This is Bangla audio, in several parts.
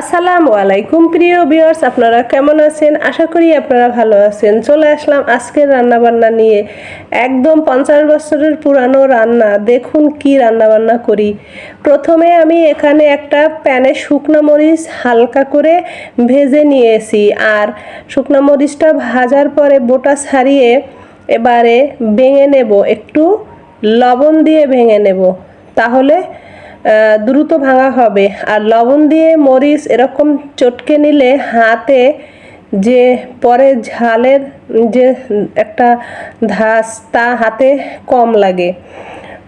আসসালামু আলাইকুম, প্রিয় ভিউয়ার্স, আপনারা কেমন আছেন? আশা করি আপনারা ভালো আছেন। চলে আসলাম আজকের রান্না বান্না নিয়ে। একদম পঞ্চাশ বছরের পুরানো রান্না। দেখুন কি রান্না বান্না করি। প্রথমে আমি এখানে একটা প্যানে শুকনো মরিচ হালকা করে ভেজে নিয়েছি। আর শুকনো মরিচটা ভাজার পরে বোটা ছাড়িয়ে এবারে ভেঙে নেব। একটু লবণ দিয়ে ভেঙে নেব। তাহলে দ্রুত ভাঙা হবে। আর লবণ দিয়ে মরিচ এরকম চটকে নিলে হাতে যে পরে ঝালের যে একটা ধাস তা হাতে কম লাগে।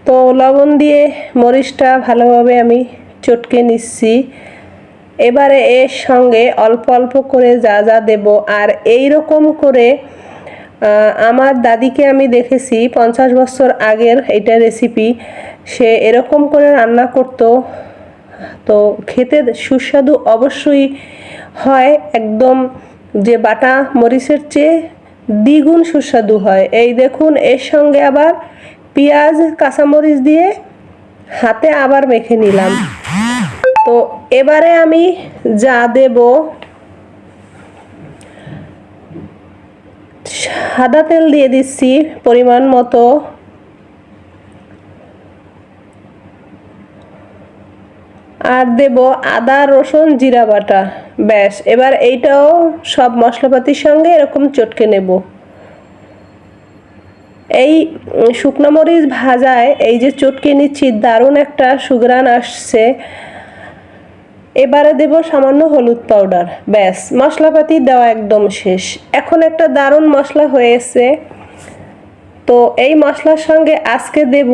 তো লবণ দিয়ে মরিচটা ভালোভাবে আমি চটকে নিচ্ছি। এবারে এর সঙ্গে অল্প অল্প করে যা যা দেব। আর এই রকম করে আমার দাদিকে আমি দেখেছি, পঞ্চাশ বছর আগের এটা রেসিপি সে এরকম করে রান্না করতো। তো খেতে সুস্বাদু অবশ্যই হয়, একদম যে বাটা মরিচের চেয়ে দ্বিগুণ সুস্বাদু হয়। এই দেখুন, এর সঙ্গে আবার পেঁয়াজ, কাঁচামরিচ দিয়ে হাতে আবার মেখে নিলাম। তো এবারে আমি যা দেব সাদা তেল দিয়ে দিচ্ছি পরিমাণ মতো। আর দেব আদা, রসুন, জিরা বাটা। ব্যাস, এবার এইটাও সব মশলাপাতির সঙ্গে এরকম চটকে নেব। এই শুকনো মরিচ ভাজায় এই যে চটকে নিচ্ছি, দারুণ একটা সুগ্রান আসছে। এবারে দেব সামান্য হলুদ পাউডার ব্যাস, মশলাপাতি দেওয়া একদম শেষ। এখন একটা দারুণ মশলা হয়েছে। তো এই মশলার সঙ্গে আজকে দেব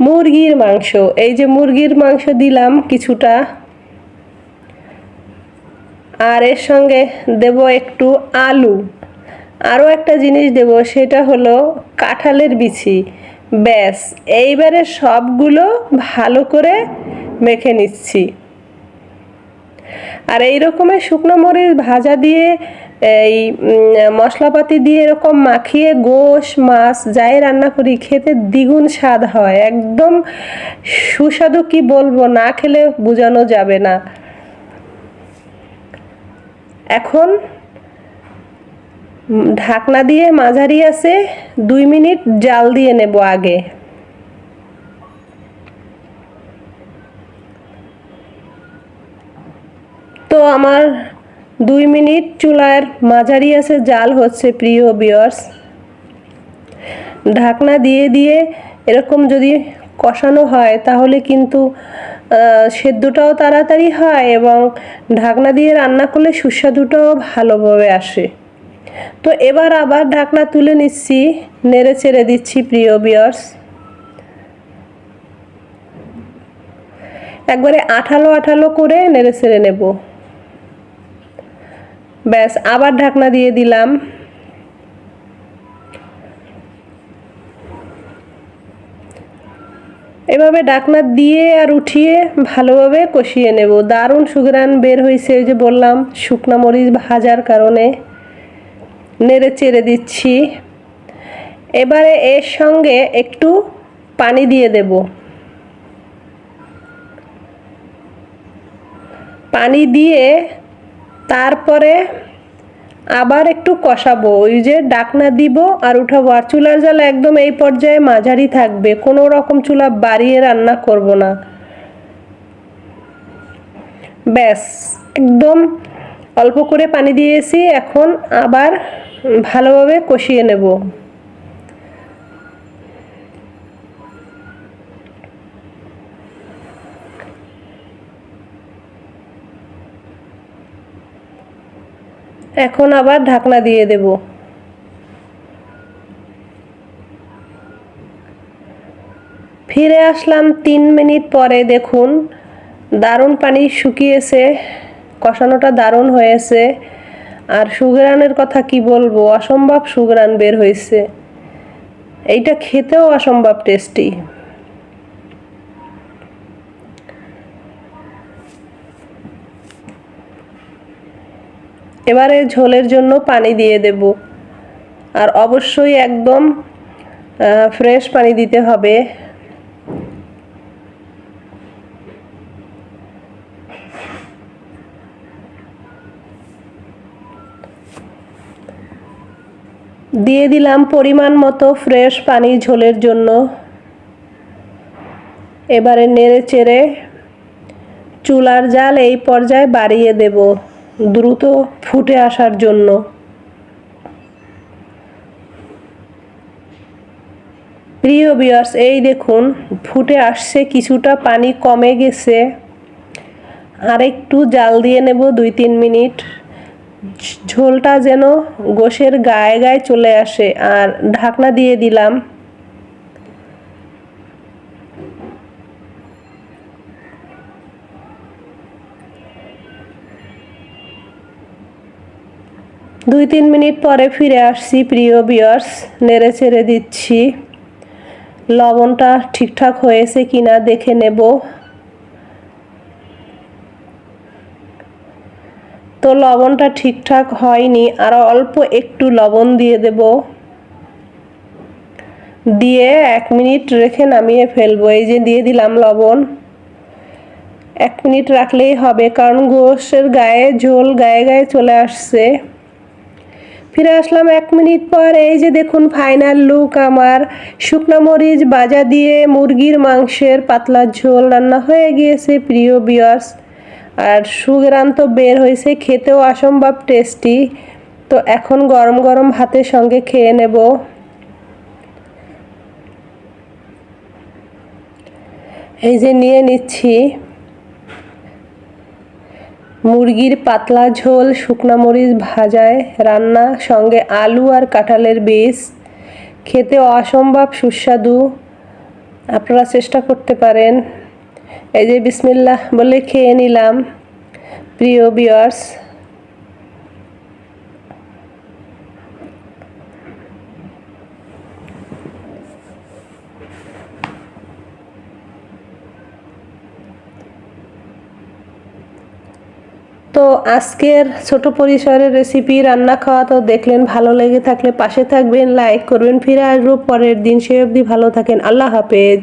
মুরগির মাংস। এই যে মুরগির মাংস দিলাম কিছুটা। আর এর সঙ্গে দেব একটু আলু। আরও একটা জিনিস দেব, সেটা হলো কাঁঠালের বিচি। ব্যাস, এইবারে সবগুলো ভালো করে মেখে নিচ্ছি। আর এই রকমের শুকনো মরিচ ভাজা দিয়ে, এই মশলাপাতি দিয়ে এরকম মাখিয়ে গোশ, মাছ, যাই রান্না করি, খেতে দ্বিগুণ স্বাদ হয়। একদম সুস্বাদু কি বলব, না খেলে বোঝানো যাবে না। এখন ঢাকনা দিয়ে মাঝারি আছে, দুই মিনিট জাল দিয়ে নেব আগে। আমার দুই মিনিট চুলার মাঝারি আছে, জাল হচ্ছে, প্রিয় বিয়ার্স ঢাকনা দিয়ে দিয়ে এরকম যদি কষানো হয়, তাহলে কিন্তু সেদ্ধটাও তাড়াতাড়ি হয় এবং ঢাকনা দিয়ে রান্না করলে সুস্বাদুটাও ভালোভাবে আসে। তো এবার আবার ঢাকনা তুলে নিচ্ছি, নেড়ে চেড়ে দিচ্ছি, প্রিয় বিয়ার্স একবারে আঠালো আঠালো করে নেড়ে চেড়ে নেব। ব্যাস, আবার ঢাকনা দিয়ে দিলাম। এভাবে ডাকনা দিয়ে আর উঠিয়ে ভালোভাবে কষিয়ে নেব। দারুণ সুগ্রান বের হয়েছে, ওই যে বললাম, শুকনা মরিচ ভাজার কারণে। নেড়ে চেড়ে দিচ্ছি। এবারে এর সঙ্গে একটু পানি দিয়ে দেব। পানি দিয়ে তারপরে আবার একটু কষাবো। ওই যে ডাকনা দিব আর উঠাবো। আর চুলার জ্বালা একদম এই পর্যায়ে মাঝারি থাকবে। কোনো রকম চুলা বাড়িয়ে রান্না করব না। ব্যাস, একদম অল্প করে পানি দিয়েছি। এখন আবার ভালোভাবে কষিয়ে নেব। এখন আবার ঢাকনা দিয়ে দেব। ফিরে আসলাম তিন মিনিট পরে, দেখুন, দারুণ পানি শুকিয়েছে, কষানোটা দারুণ হয়েছে। আর সুগ্রানের কথা কি বলব, অসম্ভব সুগ্রান বের হয়েছে। এইটা খেতেও অসম্ভব টেস্টি এবারে ঝোলের জন্য পানি দিয়ে দেব। আর অবশ্যই একদম ফ্রেশ পানি দিতে হবে। দিয়ে দিলাম পরিমাণ মতো ফ্রেশ পানি ঝোলের জন্য। এবারে নেড়ে চেড়ে চুলার জাল এই পর্যায়ে বাড়িয়ে দেবো। দ্রুত ফুটে আসার জন্য। প্রিয় বিয়ার্স এই দেখুন, ফুটে আসছে, কিছুটা পানি কমে গেছে। আর একটু জাল দিয়ে নেব দুই তিন মিনিট। ঝোলটা যেন গোশের গায়ে গায়ে চলে আসে। আর ঢাকনা দিয়ে দিলাম। দুই তিন মিনিট পরে ফিরে আসছি, প্রিয় বিয়ার্স নেড়ে ছেড়ে দিচ্ছি। লবণটা ঠিকঠাক হয়েছে কিনা দেখে নেব। তো লবণটা ঠিকঠাক হয়নি আরও অল্প একটু লবণ দিয়ে দেব। দিয়ে এক মিনিট রেখে নামিয়ে ফেলব, এই যে দিয়ে দিলাম লবণ। এক মিনিট রাখলেই হবে, কারণ গোশের গায়ে ঝোল গায়ে গায়ে চলে আসছে। ফিরে আসলাম এক মিনিট পর। এই যে দেখুন ফাইনাল লুক আমার। শুকনো মরিচ বাজা দিয়ে মুরগির মাংসের পাতলা ঝোল রান্না হয়ে গিয়েছে, প্রিয় বিয়ার্স আর সুগ্রান তো বের হয়েছে, খেতেও অসম্ভব টেস্টি তো এখন গরম গরম ভাতের সঙ্গে খেয়ে নেব। এই যে নিয়ে নিচ্ছি। মুরগির পাতলা ঝোল, শুকনা মরিচ ভাজায়, রান্না সঙ্গে আলু আর কাঁঠালের বীজ খেতে অসম্ভব সুস্বাদু। আপনারা চেষ্টা করতে পারেন। এই যে বিসমিল্লাহ বলে খেয়ে নিলাম। প্রিয় বিয়ার্স তো আজকের ছোট পরিসরের রেসিপি রান্না খাওয়া তো দেখলেন ভালো লেগে থাকলে পাশে থাকবেন লাইক করবেন, ফিরে আসব পরের দিন সে অবধি ভালো থাকেন, আল্লাহ হাফেজ।